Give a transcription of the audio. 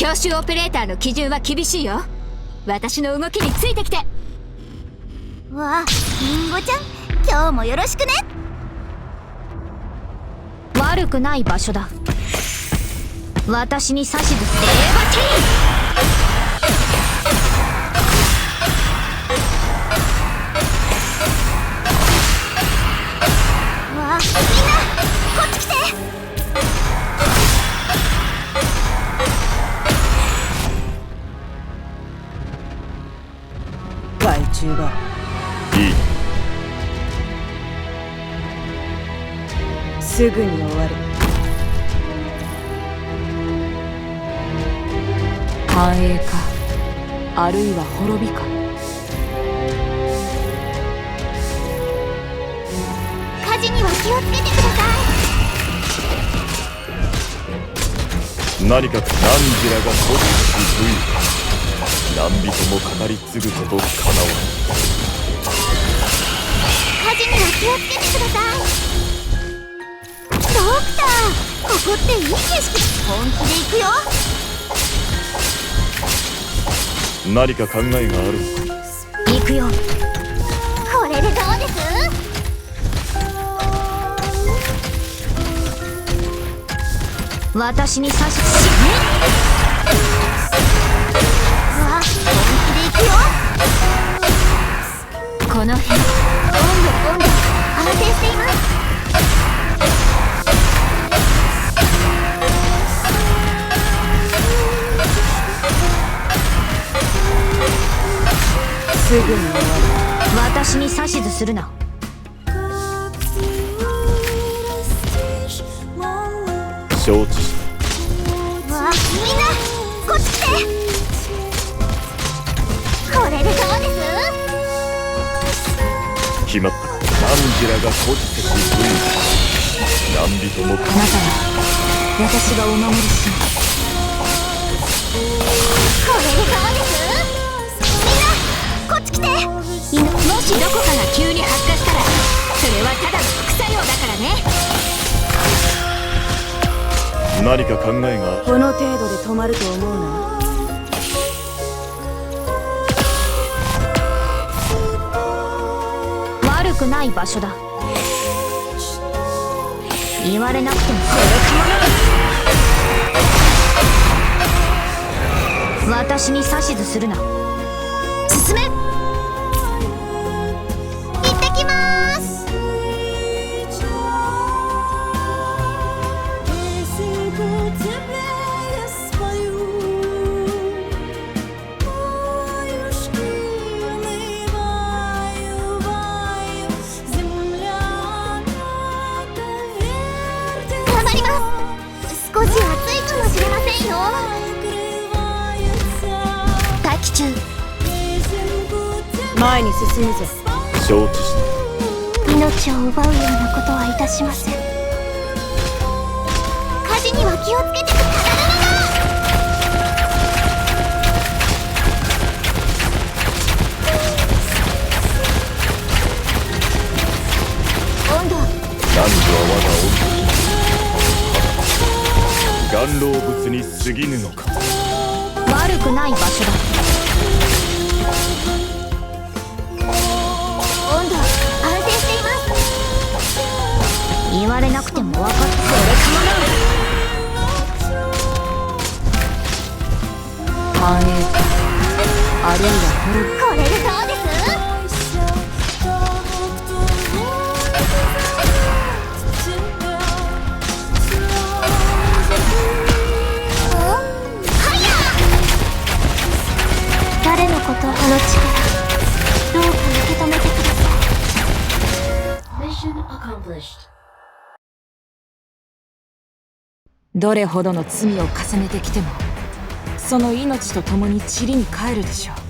教習オペレーターの基準は厳しいよ。私の動きについてきて。わありんごちゃん。今日もよろしくね。悪くない場所だ。私に指図すればわあみんなこっち来て害虫が。いい。すぐに終わる。繁栄かあるいは滅びか。火事には気をつけてください。何か何時らが孤立し不意何人も語り継ぐことかなわ火事には気をつけてくださいドクターここっていい景色本気で行くよ。何か考えがあるのか行くよ。これでどうです私に指しわあ本気で行くよ。この辺温度温度安定していますすぐに終わ私に指図するな。承知した。わあみんなこっち来て決まった。か何時らが孤立し不意何人もあなたは私がお守りします。これでどうですみんなこっち来て。もしどこかが急に発火したらそれはただの副作用だからね。何か考えがこの程度で止まると思うなくない場所だ。言われなくても私に指図するな。進め。中前に進むぞ承知した命を奪うようなことはいたしません。火事には気をつ。けてください温度何時は我が温度岩老物に過ぎぬのか悪くない場所だなくても分かってそれ繁栄かあるいは滅びこれでどうです。誰のことあの力どうか受け止めてください。Mission accomplished. どれほどの罪を重ねてきてもその命と共に塵に帰るでしょう。